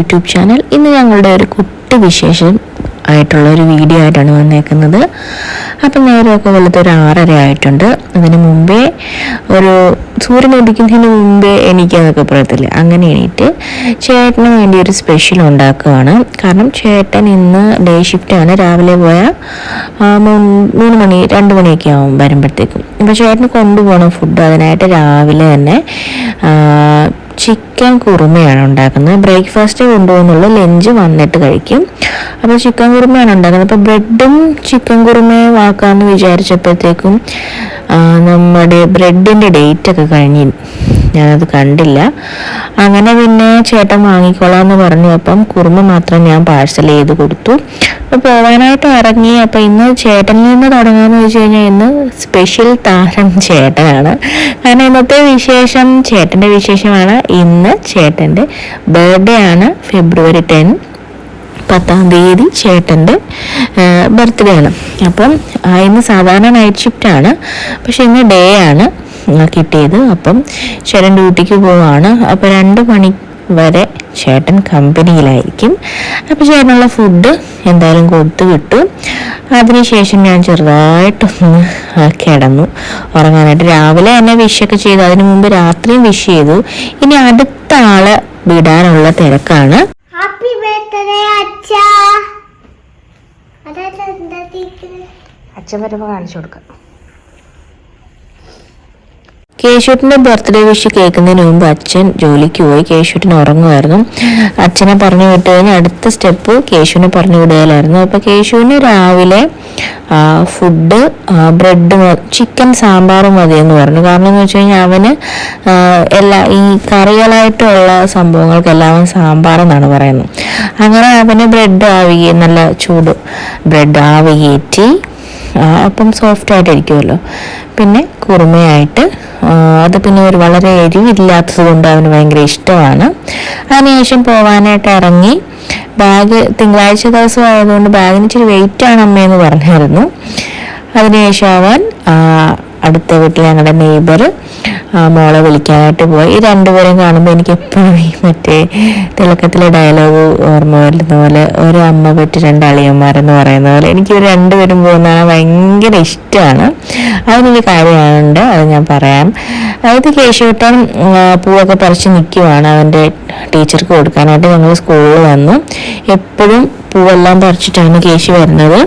YouTube channel. ഇന്ന് ഞങ്ങളുടെ ഒരു കുട്ടി വിശേഷം ആയിട്ടുള്ള ഒരു വീഡിയോ ആയിട്ടാണ് വന്നേക്കുന്നത്. അപ്പം നേരമൊക്കെ വെളുത്ത ഒരു ആറര ആയിട്ടുണ്ട്. അതിന് മുമ്പേ ഒരു സൂര്യൻ ഉദിക്കുന്നതിന് മുമ്പേ എനിക്കതൊക്കെ പറയത്തില്ല. അങ്ങനെ എണീറ്റ് ചേട്ടന് വേണ്ടി ഒരു സ്പെഷ്യൽ ഉണ്ടാക്കുകയാണ്. കാരണം ചേട്ടൻ ഇന്ന് ഡേ ഷിഫ്റ്റാണ് രാവിലെ പോയാൽ മൂന്ന് മണി രണ്ട് മണിയൊക്കെ ആവും വരുമ്പോഴത്തേക്കും. അപ്പോൾ ചേട്ടന് കൊണ്ടുപോകണം ഫുഡ് അതിനായിട്ട് രാവിലെ തന്നെ ചിക്കൻ കുറുമയാണ് ഉണ്ടാക്കുന്നത്. ബ്രേക്ക്ഫാസ്റ്റ് കൊണ്ടുപോകുന്നുള്ളൂ ലഞ്ച് വന്നിട്ട് കഴിക്കും. അപ്പോൾ ചിക്കൻ കുറുമയാണ് ഉണ്ടാക്കുന്നത്. അപ്പോൾ ബ്രെഡും ചിക്കൻ കുറുമയും ആക്കാമെന്ന് വിചാരിച്ചപ്പോഴത്തേക്കും നമ്മുടെ ബ്രെഡിന്റെ ഡേറ്റ് ഒക്കെ കഴിഞ്ഞ് ഞാനത് കണ്ടില്ല. അങ്ങനെ പിന്നെ ചേട്ടൻ വാങ്ങിക്കോളാം എന്ന് പറഞ്ഞു. അപ്പം കുറുമ മാത്രം ഞാൻ പാഴ്സൽ ചെയ്ത് കൊടുത്തു. അപ്പോൾ പോകാനായിട്ട് ഇറങ്ങി അപ്പോൾ ഇന്ന് ചേട്ടനിൽ നിന്ന് തുടങ്ങാമെന്ന് വെച്ച് കഴിഞ്ഞാൽ ഇന്ന് സ്പെഷ്യൽ താരം ചേട്ടനാണ്. കാരണം ഇന്നത്തെ വിശേഷം ചേട്ടന്റെ വിശേഷമാണ്. ഇന്ന് ചേട്ടന്റെ ബർത്ത്ഡേ ആണ്. ഫെബ്രുവരി ടെൻ പത്താം തീയതി ചേട്ടന്റെ ബർത്ത്ഡേ ആണ്. അപ്പം ഇന്ന് സാധാരണ നൈറ്റ് ഷിഫ്റ്റ് ആണ്. പക്ഷെ ഇന്ന് ഡേ ആണ്. കിട്ടിയത്. അപ്പം ചേട്ടൻ ഡ്യൂട്ടിക്ക് പോവാണ്. അപ്പം രണ്ട് മണി വരെ ചേട്ടൻ കമ്പനിയിലായിരിക്കും. അപ്പോൾ ചേട്ടനുള്ള ഫുഡ് എന്തായാലും കൊടുത്തു കിട്ടും അതിനുശേഷം ഞാൻ ചെറുതായിട്ടൊന്ന് ആ, കിടന്നു. ഉറങ്ങാനായിട്ട് രാവിലെ തന്നെ വിഷൊക്കെ ചെയ്തു. അതിനു മുമ്പ് രാത്രിയും വിഷ് ചെയ്തു. ഇനി അടുത്ത ആളെ വിടാനുള്ള തിരക്കാണ്. അച്ഛൻ വരുമ്പോൾ കാണിച്ചു കൊടുക്കാം. കേശുട്ടിന്റെ ബർത്ത്ഡേ വിഷ് കേൾക്കുന്നതിന് മുമ്പ് അച്ഛൻ ജോലിക്ക് പോയി കേശുട്ടിന് ഉറങ്ങുമായിരുന്നു. അച്ഛനെ പറഞ്ഞു വിട്ട് കഴിഞ്ഞാൽ അടുത്ത സ്റ്റെപ്പ് കേശുവിനെ പറഞ്ഞു വിടുകയിലായിരുന്നു അപ്പൊ കേശുവിന് രാവിലെ ഫുഡ് ബ്രെഡ് ചിക്കൻ സാമ്പാർ മതി എന്ന് പറഞ്ഞു. കാരണം എന്ന് വെച്ച് കഴിഞ്ഞാൽ അവന് എല്ലാ ഈ കറികളായിട്ടുള്ള സംഭവങ്ങൾക്കെല്ലാം അവൻ സാമ്പാർ എന്നാണ് പറയുന്നത്. അങ്ങനെ അവന് ബ്രെഡ് ആവുകയും നല്ല ചൂട് ബ്രെഡ് ആവുകയേറ്റി അപ്പം സോഫ്റ്റ് ആയിട്ടിരിക്കുമല്ലോ പിന്നെ കുറുമയായിട്ട് അത് പിന്നെ ഒരു വളരെ എരിവില്ലാത്തത് കൊണ്ട് അവന് ഭയങ്കര ഇഷ്ടമാണ്. അതിനുശേഷം പോവാനായിട്ട് ഇറങ്ങി ബാഗ് തിങ്കളാഴ്ച ദിവസം ആയതുകൊണ്ട് ബാഗിന് ഇച്ചിരി വെയിറ്റ് ആണ് അമ്മയെന്ന് പറഞ്ഞായിരുന്നു. അതിനുശേഷം അവൻ അടുത്ത വീട്ടിൽ ഞങ്ങളുടെ നെയ്ബർ മോളെ വിളിക്കാനായിട്ട് പോയി. ഈ രണ്ടുപേരും കാണുമ്പോൾ എനിക്ക് എപ്പോഴും ഈ മറ്റേ തിളക്കത്തിലെ ഡയലോഗ് ഓർമ്മ വരുന്ന പോലെ ഒരു അമ്മ പറ്റി രണ്ട് അളിയന്മാരെന്ന് പറയുന്ന പോലെ എനിക്ക് ഇവർ രണ്ടുപേരും പോകുന്നതാണ് ഭയങ്കര ഇഷ്ടമാണ്. അതിനൊരു കാര്യമുണ്ട് അത് ഞാൻ പറയാം. അതായത് കേശവട്ടൻ പൂവൊക്കെ പറിച്ച് നിൽക്കുവാണ് അവന്റെ ടീച്ചർക്ക് കൊടുക്കാനായിട്ട് ഞങ്ങൾ സ്കൂളിൽ വന്നു. എപ്പോഴും പൂവെല്ലാം പറിച്ചിട്ടാണ് കേശി വരുന്നത്.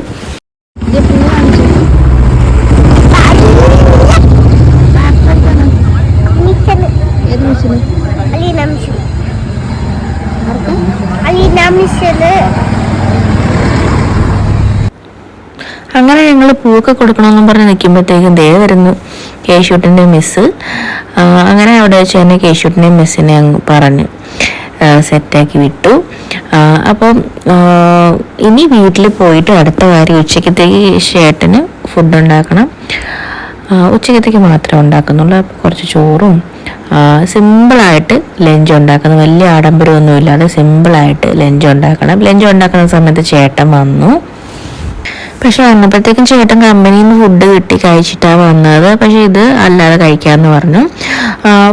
ഞങ്ങൾ പൂവൊക്കെ കൊടുക്കണമെന്നും പറഞ്ഞ് നിൽക്കുമ്പോഴത്തേക്കും ദേ വരുന്നു കേശുട്ടിന്റെ മിസ്സ് അങ്ങനെ അവിടെ വെച്ച് തന്നെ കേശുട്ടിന്റെ മിസ്സിനെ അങ്ങ് പറഞ്ഞു സെറ്റാക്കി വിട്ടു. അപ്പം ഇനി വീട്ടിൽ പോയിട്ട് അടുത്ത കാര്യം ഉച്ചക്കത്തേക്ക് ചേട്ടന് ഫുഡ് ഉണ്ടാക്കണം. ഉച്ചക്കത്തേക്ക് മാത്രമേ ഉണ്ടാക്കുന്നുള്ളൂ. അപ്പോൾ കുറച്ച് ചോറും സിമ്പിളായിട്ട് ലഞ്ച് ഉണ്ടാക്കുന്നത് വലിയ ആഡംബരമൊന്നും ഇല്ലാതെ സിമ്പിളായിട്ട് ലഞ്ച് ഉണ്ടാക്കണം. ലഞ്ച് ഉണ്ടാക്കുന്ന സമയത്ത് ചേട്ടൻ വന്നു. പക്ഷെ വന്നപ്പോഴത്തേക്കും ചേട്ടൻ കമ്പനിയിൽ നിന്ന് ഫുഡ് കിട്ടി കഴിച്ചിട്ടാണ് വന്നത്. പക്ഷെ ഇത് അല്ലാതെ കഴിക്കാമെന്ന് പറഞ്ഞു.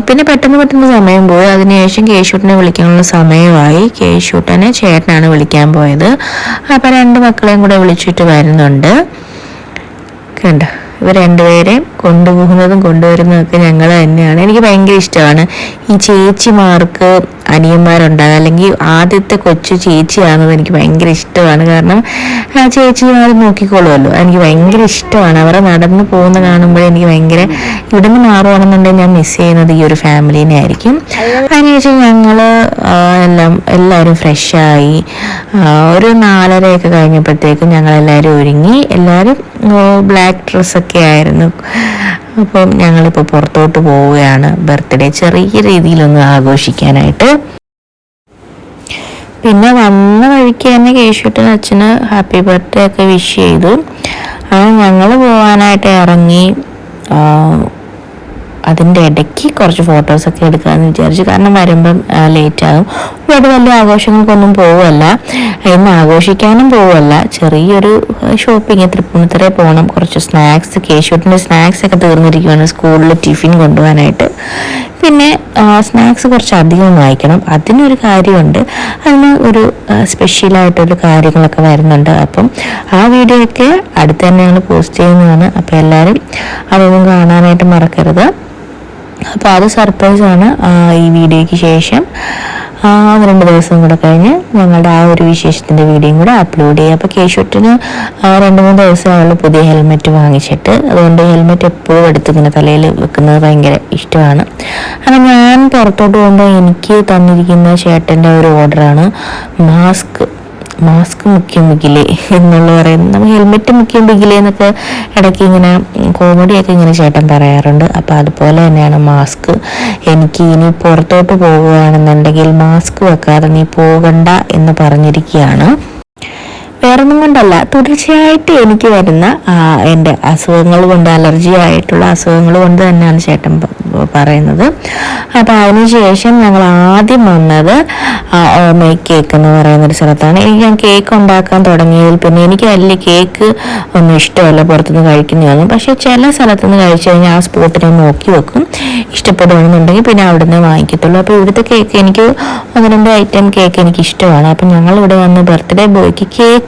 പിന്നെ പെട്ടെന്ന് പെട്ടെന്ന് സമയം പോയി. അതിനുശേഷം കേശൂട്ടനെ വിളിക്കാനുള്ള സമയമായി. കേശൂട്ടനെ ചേട്ടനാണ് വിളിക്കാൻ പോയത്. അപ്പം രണ്ട് മക്കളെയും കൂടെ വിളിച്ചിട്ട് വരുന്നുണ്ട്. കണ്ട? ഇവർ രണ്ടുപേരെയും കൊണ്ടുപോകുന്നതും കൊണ്ടുവരുന്നതൊക്കെ ഞങ്ങൾ തന്നെയാണ്. എനിക്ക് ഭയങ്കര ഇഷ്ടമാണ്. ഈ ചേച്ചിമാർക്ക് അനിയന്മാരുണ്ടാകുക അല്ലെങ്കിൽ ആദ്യത്തെ കൊച്ചു ചേച്ചിയാണെന്നത് എനിക്ക് ഭയങ്കര ഇഷ്ടമാണ്. കാരണം ആ ചേച്ചിമാർ നോക്കിക്കോളുമല്ലോ. എനിക്ക് ഭയങ്കര ഇഷ്ടമാണ്. അവരെ നടന്നു പോകുന്ന കാണുമ്പോൾ എനിക്ക് ഭയങ്കര ഇവിടുന്ന് മാറുകയാണെന്നുണ്ടെങ്കിൽ ഞാൻ മിസ് ചെയ്യുന്നത് ഈ ഒരു ഫാമിലീനെ ആയിരിക്കും. അതിനുശേഷം ഞങ്ങൾ എല്ലാം എല്ലാവരും ഫ്രഷായി ഒരു നാലരയൊക്കെ കഴിഞ്ഞപ്പോഴത്തേക്കും ഞങ്ങളെല്ലാവരും ഒരുങ്ങി. എല്ലാവരും ബ്ലാക്ക് ഡ്രസ്സൊക്കെ ആയിരുന്നു. അപ്പം ഞങ്ങളിപ്പോൾ പുറത്തോട്ട് പോവുകയാണ് ബർത്ത്ഡേ ചെറിയ രീതിയിലൊന്ന് ആഘോഷിക്കാനായിട്ട്. പിന്നെ വന്ന വഴിക്ക് തന്നെ കേശുട്ടൻ അച്ഛന് ഹാപ്പി ബർത്ത്ഡേ ഒക്കെ വിഷ് ചെയ്തു. അങ്ങനെ ഞങ്ങൾ പോകാനായിട്ട് ഇറങ്ങി അതിന്റെ ഇടയ്ക്ക് കുറച്ച് ഫോട്ടോസൊക്കെ എടുക്കാമെന്ന് വിചാരിച്ചു. കാരണം വരുമ്പം ലേറ്റ് ആകും. ഒരുപാട് വലിയ ആഘോഷങ്ങൾക്കൊന്നും പോവുമല്ല ഇന്ന് ആഘോഷിക്കാനും പോവുമല്ല ചെറിയൊരു ഷോപ്പിംഗ് തൃപ്പൂണിത്തറ പോകണം കുറച്ച് സ്നാക്സ് കേശൂട്ടിന്റെ സ്നാക്സ് ഒക്കെ തീർന്നിരിക്കുകയാണ് സ്കൂളിൽ ടിഫിൻ കൊണ്ടുപോകാനായിട്ട്. പിന്നെ സ്നാക്സ് കുറച്ച് അധികം വാങ്ങിക്കണം. അതിനൊരു കാര്യമുണ്ട്. അതിന് ഒരു സ്പെഷ്യലായിട്ടൊരു കാര്യങ്ങളൊക്കെ വരുന്നുണ്ട്. അപ്പം ആ വീഡിയോ ഒക്കെ അടുത്ത് തന്നെ ഞങ്ങൾ പോസ്റ്റ് ചെയ്യുന്നതാണ്. അപ്പോൾ എല്ലാവരും അതൊന്നും കാണാനായിട്ട് മറക്കരുത്. അപ്പോൾ അത് സർപ്രൈസാണ് ഈ വീഡിയോയ്ക്ക് ശേഷം. ആ, രണ്ട് ദിവസം കൂടെ കഴിഞ്ഞ് ഞങ്ങളുടെ ആ ഒരു വിശേഷത്തിന്റെ വീഡിയോയും കൂടെ അപ്ലോഡ് ചെയ്യുക അപ്പോൾ കേശുട്ടിന് രണ്ട് മൂന്ന് ദിവസം അവൾ പുതിയ ഹെൽമെറ്റ് വാങ്ങിച്ചിട്ട് അതുകൊണ്ട് ഹെൽമെറ്റ് എപ്പോഴും എടുത്ത് ഇങ്ങനെ തലയിൽ വെക്കുന്നത് ഭയങ്കര ഇഷ്ടമാണ്. കാരണം ഞാൻ പുറത്തോട്ട് പോകുമ്പോൾ എനിക്ക് തന്നിരിക്കുന്ന ചേട്ടന്റെ ഒരു ഓർഡറാണ് മാസ്ക് മാസ്ക് മുഖ്യം മുക്കിലേ എന്നുള്ള പറയുന്നത്. നമ്മൾ ഹെൽമെറ്റ് മുഖ്യം എന്നൊക്കെ ഇടയ്ക്ക് ഇങ്ങനെ കോമഡിയൊക്കെ ഇങ്ങനെ ചേട്ടൻ പറയാറുണ്ട്. അപ്പോൾ അതുപോലെ തന്നെയാണ് മാസ്ക് എനിക്ക് ഇനി പുറത്തോട്ട് പോകുകയാണെന്നുണ്ടെങ്കിൽ മാസ്ക് വെക്കാതെ നീ പോകണ്ട എന്ന് പറഞ്ഞിരിക്കുകയാണ്. വേറൊന്നും കൊണ്ടല്ല. തുടർച്ചയായിട്ട് എനിക്ക് വരുന്ന എന്റെ അസുഖങ്ങൾ കൊണ്ട് അലർജി ആയിട്ടുള്ള അസുഖങ്ങൾ കൊണ്ട് തന്നെയാണ് ചേട്ടൻ പറയുന്നത്. അപ്പോൾ അതിനുശേഷം ഞങ്ങൾ ആദ്യം വന്നത് ഓമൈ കേക്ക് എന്ന് പറയുന്ന ഒരു സ്ഥലത്താണ്. എനിക്ക് ഞാൻ കേക്ക് ഉണ്ടാക്കാൻ തുടങ്ങിയതിൽ പിന്നെ എനിക്ക് വലിയ കേക്ക് ഒന്നും ഇഷ്ടമല്ല പുറത്തുനിന്ന് കഴിക്കുന്നതൊന്നും. പക്ഷേ ചില സ്ഥലത്തുനിന്ന് കഴിച്ചു കഴിഞ്ഞാൽ ആ സ്പോട്ടിനെ നോക്കി വെക്കും. ഇഷ്ടപ്പെടുകയാണെന്നുണ്ടെങ്കിൽ പിന്നെ അവിടെ നിന്ന് വാങ്ങിക്കത്തുള്ളൂ. അപ്പോൾ ഇവിടുത്തെ കേക്ക് എനിക്ക് ഒന്ന് രണ്ട് ഐറ്റം കേക്ക് എനിക്ക് ഇഷ്ടമാണ്. അപ്പം ഞങ്ങൾ ഇവിടെ വന്ന് ബർത്ത്ഡേ ബോയ്ക്ക് കേക്ക്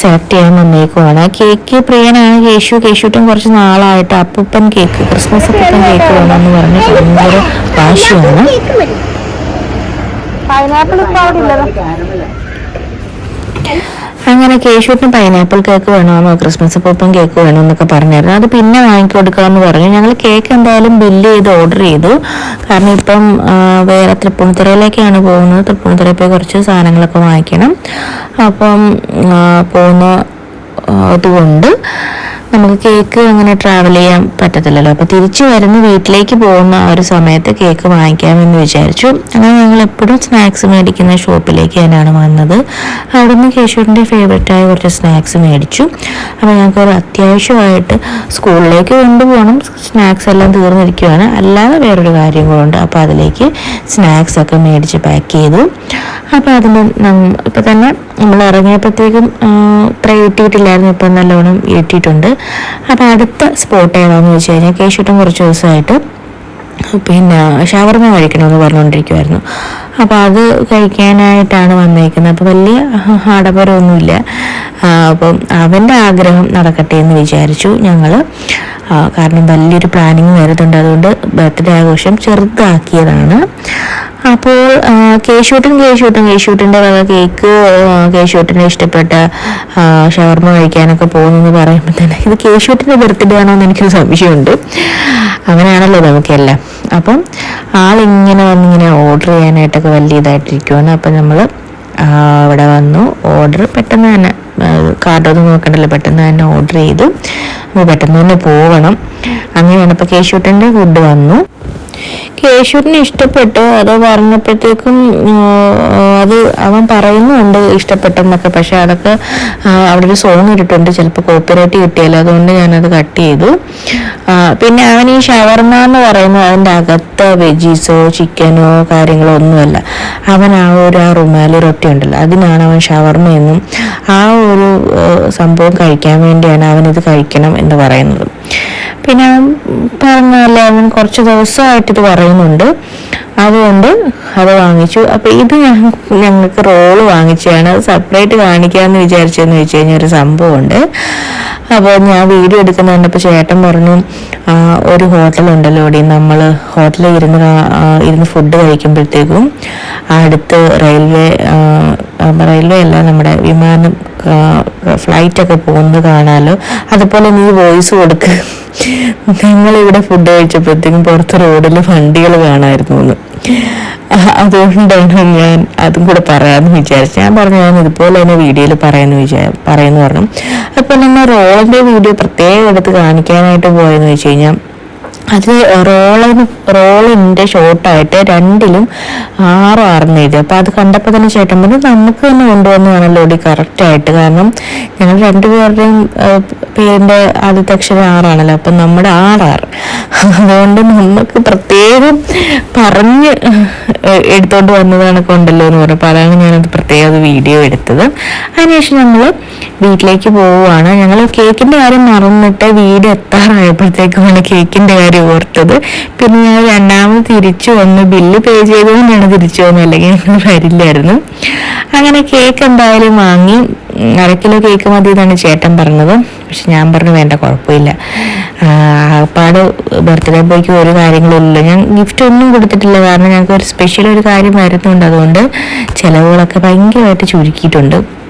സെലക്ട് ചെയ്യാൻ വന്നേക്കുവാണ്. കേക്ക് പ്രിയനാണ് കേശു. കേശുട്ടും കുറച്ച് നാളായിട്ട് അപ്പൂപ്പൻ കേക്ക് ക്രിസ്മസ് അപ്പൂപ്പൻ കേക്ക് വേണമെന്ന് പറഞ്ഞ് ഭയങ്കര വാശിയാണ്. കേക്ക് പൈനാപ്പിൾ ഇപ്പൊ അവിടെ ഇല്ലല്ലോ അങ്ങനെ കേശുവിന് പൈനാപ്പിൾ കേക്ക് വേണമെന്നോ ക്രിസ്മസ് പൂപ്പം കേക്ക് വേണമെന്നൊക്കെ പറഞ്ഞായിരുന്നു. അത് പിന്നെ വാങ്ങിക്കൊടുക്കാമെന്ന് പറഞ്ഞു. ഞങ്ങൾ കേക്ക് എന്തായാലും ബില്ല് ചെയ്ത് ഓർഡർ ചെയ്തു. കാരണം ഇപ്പം വേറെ തൃപ്പൂണിത്തുറയിലേക്കാണ് പോകുന്നത്. തൃപ്പൂണിത്തുറയിൽ പോയി കുറച്ച് സാധനങ്ങളൊക്കെ വാങ്ങിക്കണം. അപ്പം പോകുന്ന അതുകൊണ്ട് നമുക്ക് കേക്ക് അങ്ങനെ ട്രാവൽ ചെയ്യാൻ പറ്റത്തില്ലല്ലോ. അപ്പോൾ തിരിച്ചു വരുന്ന വീട്ടിലേക്ക് പോകുന്ന ആ ഒരു സമയത്ത് കേക്ക് വാങ്ങിക്കാമെന്ന് വിചാരിച്ചു. അങ്ങനെ ഞങ്ങൾ എപ്പോഴും സ്നാക്സ് മേടിക്കുന്ന ഷോപ്പിലേക്ക് തന്നെയാണ് വന്നത്. അവിടെ നിന്ന് കേശുവിന്റെ ഫേവററ്റായ കുറച്ച് സ്നാക്സ് മേടിച്ചു. അപ്പോൾ ഞങ്ങൾക്ക് ഒരു അത്യാവശ്യമായിട്ട് സ്കൂളിലേക്ക് കൊണ്ടുപോകണം. സ്നാക്സ് എല്ലാം തീർന്നിരിക്കുകയാണ് അല്ലാതെ വേറൊരു കാര്യം കൂടെ അപ്പോൾ അതിലേക്ക് സ്നാക്സ് ഒക്കെ മേടിച്ച് പാക്ക് ചെയ്തു. അപ്പോൾ അതിന് ഇപ്പം തന്നെ നമ്മൾ ഇറങ്ങിയപ്പോഴത്തേക്കും ഇത്ര ഈട്ടിയിട്ടില്ലായിരുന്നു ഇപ്പം നല്ലോണം ഈട്ടിയിട്ടുണ്ട് അപ്പോൾ അടുത്ത സ്പോട്ട് ഏതാണെന്ന് വെച്ച് കഴിഞ്ഞാൽ കേശുട്ടം കുറച്ച് ദിവസമായിട്ട് പിന്നെ ഷവർമ കഴിക്കണമെന്ന് പറഞ്ഞുകൊണ്ടിരിക്കുമായിരുന്നു അപ്പോൾ അത് കഴിക്കാനായിട്ടാണ് വന്നേക്കുന്നത്. അപ്പോൾ വലിയ ആഡംബരമൊന്നുമില്ല. അപ്പം അവന്റെ ആഗ്രഹം നടക്കട്ടെ എന്ന് വിചാരിച്ചു ഞങ്ങൾ കാരണം വലിയൊരു പ്ലാനിങ് വരുന്നുണ്ട് അതുകൊണ്ട് ബർത്ത്ഡേ ആഘോഷം ചെറുതാക്കിയതാണ്. അപ്പോൾ കേശൂട്ടൻ കേശൂട്ടൻ കേശൂട്ടിന്റെ വക കേക്ക് കേശൂട്ടിനെ ഇഷ്ടപ്പെട്ട ഷവർമ കഴിക്കാനൊക്കെ പോകുന്നെന്ന് പറയുമ്പോൾ തന്നെ ഇത് കേശൂട്ടിന്റെ ബർത്ത്ഡേ ആണോ എന്ന് എനിക്കൊരു സംശയമുണ്ട്. അങ്ങനെയാണല്ലോ നമുക്കെല്ലാം. അപ്പം ആളിങ്ങനെ വന്നിങ്ങനെ ഓർഡർ ചെയ്യാനായിട്ടൊക്കെ വലിയ ഇതായിട്ടിരിക്കുവാണ്. അപ്പം നമ്മൾ ഇവിടെ വന്നു. ഓർഡർ പെട്ടെന്ന് തന്നെ കാർഡൊന്നും നോക്കണ്ടല്ലോ. പെട്ടെന്ന് തന്നെ ഓർഡർ ചെയ്തു. പെട്ടെന്ന് തന്നെ പോകണം അങ്ങനെയാണ് ഇപ്പോൾ കേശൂട്ടന്റെ ഫുഡ് വന്നു. കേശുവിന് ഇഷ്ടപ്പെട്ടു. അത് പറഞ്ഞപ്പോഴത്തേക്കും അത് അവൻ പറയുന്നുണ്ട് ഇഷ്ടപ്പെട്ടെന്നൊക്കെ. പക്ഷെ അതൊക്കെ അവിടെ ഒരു സോങ് ഇട്ടിട്ടുണ്ട്. ചിലപ്പോൾ കോപ്പിറൈറ്റ് കിട്ടിയാലോ. അതുകൊണ്ട് ഞാനത് കട്ട് ചെയ്തു. പിന്നെ അവൻ ഈ ഷവർമ എന്ന് പറയുന്നത് അതിന്റെ അകത്ത് വെജീസോ ചിക്കനോ കാര്യങ്ങളോ ഒന്നുമല്ല. അവൻ ആ ഒരു ആ റുമാലി റൊട്ടി ഉണ്ടല്ലോ. അതിനാണ് അവൻ ഷവർമ എന്നും ആ ഒരു സംഭവം കഴിക്കാൻ വേണ്ടിയാണ് അവൻ ഇത് കഴിക്കണം എന്ന് പറയുന്നത്. പിന്നെ പറഞ്ഞല്ലേ അവൻ കുറച്ച് ദിവസമായിട്ട് ഇത് പറയുന്നുണ്ട് അതുകൊണ്ട് അത് വാങ്ങിച്ചു. അപ്പൊ ഇത് ഞങ്ങൾക്ക് റോൾ വാങ്ങിച്ചതാണ്. അത് സെപ്പറേറ്റ് കാണിക്കാമെന്ന് വിചാരിച്ചെന്ന് വെച്ച് കഴിഞ്ഞാൽ ഒരു സംഭവമുണ്ട്. അപ്പോൾ ഞാൻ വീഡിയോ എടുക്കുന്ന കണ്ടപ്പോൾ ചേട്ടൻ പറഞ്ഞു "ആ, ഒരു ഹോട്ടലുണ്ടല്ലോ ഇവിടെ നമ്മൾ ഹോട്ടലിൽ ഇരുന്ന് ഇരുന്ന് ഫുഡ് കഴിക്കുമ്പോഴത്തേക്കും അടുത്ത് റെയിൽവേ റെയിൽവേ അല്ല നമ്മുടെ വിമാനം ഫ്ലൈറ്റ് ഒക്കെ പോകുന്നത് കാണാലോ. അതുപോലെ നീ വോയിസ് കൊടുക്ക്. ഞങ്ങളിവിടെ ഫുഡ് കഴിച്ചപ്പോഴത്തേക്കും പുറത്ത് റോഡിൽ വണ്ടികൾ കാണായിരുന്നു എന്ന് അതുകൊണ്ടാണ് ഞാൻ അതും കൂടെ പറയാമെന്ന് വിചാരിച്ചു ഞാൻ പറഞ്ഞു ഞാൻ ഇതുപോലെ തന്നെ വീഡിയോയിൽ പറയാമെന്ന് വിചാ പറയുന്നു പറഞ്ഞു. അപ്പോൾ നമ്മൾ റോളിന്റെ വീഡിയോ പ്രത്യേകം എടുത്ത് കാണിക്കാനായിട്ട് പോയെന്ന് വെച്ച് കഴിഞ്ഞാൽ അത് റോളിന് റോളിന്റെ ഷോർട്ടായിട്ട് രണ്ടിലും ആറും ആറെന്ന് എഴുതി. അപ്പോൾ അത് കണ്ടപ്പോൾ തന്നെ ചേട്ടൻ പറഞ്ഞു നമുക്ക് തന്നെ കൊണ്ടുവന്നതാണല്ലോ ഓടി കറക്റ്റായിട്ട് കാരണം ഞങ്ങൾ രണ്ടുപേരുടെയും പേരിന്റെ ആദ്യത്തെ അക്ഷരം ആറാണല്ലോ. അപ്പം നമ്മുടെ ആറാറ്. അതുകൊണ്ട് നമുക്ക് പ്രത്യേകം പറഞ്ഞ് എടുത്തോണ്ട് വന്നതാണ് കൊണ്ടല്ലോ എന്ന് പറഞ്ഞപ്പോൾ അതാണ് ഞാനത് പ്രത്യേകം വീഡിയോ എടുത്തത്. അതിനുശേഷം ഞങ്ങൾ വീട്ടിലേക്ക് പോവുകയാണ്. ഞങ്ങൾ കേക്കിന്റെ കാര്യം മറന്നിട്ട് വീട് എത്താറായപ്പോഴത്തേക്കുമാണ് കേക്കിന്റെ കാര്യം കാര്യം ഓർത്തത്. പിന്നെ ഞാൻ രണ്ടാമത് തിരിച്ചു വന്നു ബില്ല് പേ ചെയ്തുകൊണ്ടാണ് തിരിച്ചു വന്നത്. അല്ലെങ്കിൽ ഞങ്ങൾ വരില്ലായിരുന്നു. അങ്ങനെ കേക്ക് എന്തായാലും വാങ്ങി. അര കിലോ കേക്ക് മതി എന്നാണ് ചേട്ടൻ പറഞ്ഞത്. പക്ഷെ ഞാൻ പറഞ്ഞു വേണ്ട കുഴപ്പമില്ല. ആപ്പാട് ബർത്ത്ഡേ ബോയ്ക്ക് ഒരു കാര്യങ്ങളില്ല ഞാൻ ഗിഫ്റ്റ് ഒന്നും കൊടുത്തിട്ടില്ല. കാരണം ഞങ്ങൾക്ക് ഒരു സ്പെഷ്യൽ ഒരു കാര്യം വരുന്നുണ്ട്. അതുകൊണ്ട് ചിലവുകളൊക്കെ ഭയങ്കരമായിട്ട് ചുരുക്കിയിട്ടുണ്ട്.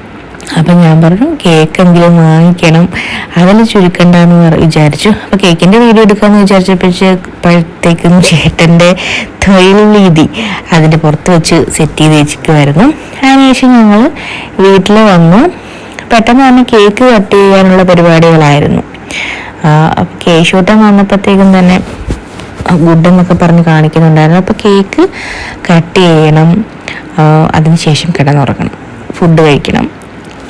അപ്പം ഞാൻ പറഞ്ഞു കേക്കെങ്കിലും വാങ്ങിക്കണം. അതിൽ ചുരുക്കണ്ടെന്ന് വിചാരിച്ചു. അപ്പോൾ കേക്കിന്റെ വീഡിയോ എടുക്കാമെന്ന് വിചാരിച്ചപ്പോഴത്തേക്കും ചേട്ടന്റെ തൊഴിൽ രീതി അതിന്റെ പുറത്ത് വെച്ച് സെറ്റ് ചെയ്ത് വെച്ചിരിക്കുമായിരുന്നു അതിനുശേഷം ഞങ്ങൾ വീട്ടിൽ വന്നു. പെട്ടെന്ന് തന്നെ കേക്ക് കട്ട് ചെയ്യാനുള്ള പരിപാടികളായിരുന്നു. അപ്പോൾ കേശൂട്ടം വന്നപ്പോഴത്തേക്കും തന്നെ ഗുഡ് എന്നൊക്കെ പറഞ്ഞ് കാണിക്കുന്നുണ്ടായിരുന്നു. അപ്പോൾ കേക്ക് കട്ട് ചെയ്യണം. അതിനുശേഷം കിടന്നുറങ്ങണം. ഫുഡ് കഴിക്കണം.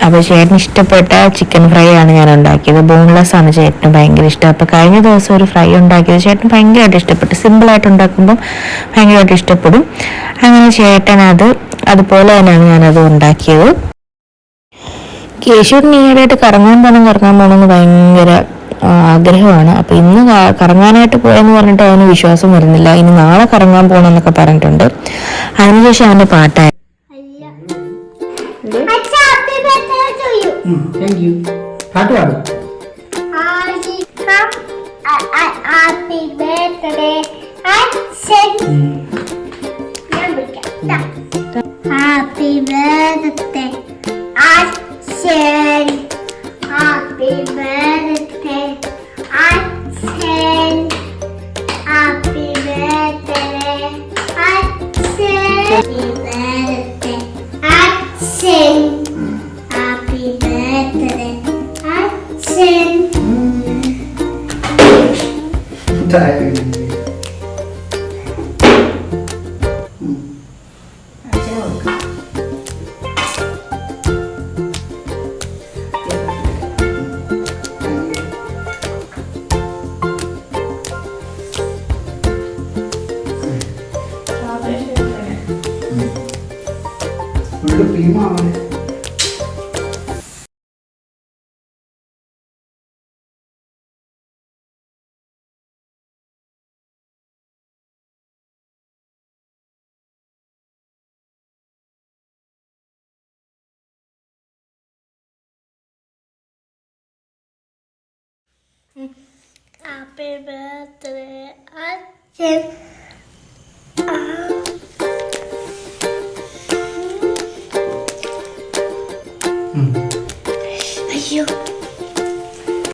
അപ്പോൾ ചേട്ടന് ഇഷ്ടപ്പെട്ട ചിക്കൻ ഫ്രൈ ആണ് ഞാൻ ഉണ്ടാക്കിയത്. ബോൺലെസ് ആണ് ചേട്ടന് ഭയങ്കര ഇഷ്ടം. അപ്പോൾ കഴിഞ്ഞ ദിവസം ഒരു ഫ്രൈ ഉണ്ടാക്കിയത് ചേട്ടന് ഭയങ്കരമായിട്ട് ഇഷ്ടപ്പെട്ടു. സിമ്പിളായിട്ട് ഉണ്ടാക്കുമ്പോൾ ഭയങ്കരമായിട്ട് ഇഷ്ടപ്പെടും. അങ്ങനെ ചേട്ടനത് അത് അതുപോലെ തന്നെയാണ് ഞാനത് ഉണ്ടാക്കിയത്. കേശൂരിന് ഈയിടെയായിട്ട് കറങ്ങാൻ പോകണം കറങ്ങാൻ പോകണമെന്ന് ഭയങ്കര ആഗ്രഹമാണ്. അപ്പൊ ഇന്ന് കറങ്ങാനായിട്ട് പോയെന്ന് പറഞ്ഞിട്ട് അവന് വിശ്വാസം വരുന്നില്ല. ഇനി നാളെ കറങ്ങാൻ പോകണം എന്നൊക്കെ പറഞ്ഞിട്ടുണ്ട്. അതിനുശേഷം അവന്റെ പാട്ടായി. യു പാട്ട് പാടും ഹാപ്പി ബർത്ത്ഡേ അച്ഛൻ ഞാൻ വിളിക്കാം ഹാപ്പി ബർത്ത്ഡേ അച്ഛൻ happy birthday Happy birthday, Arjun. Hmm. അയ്യോ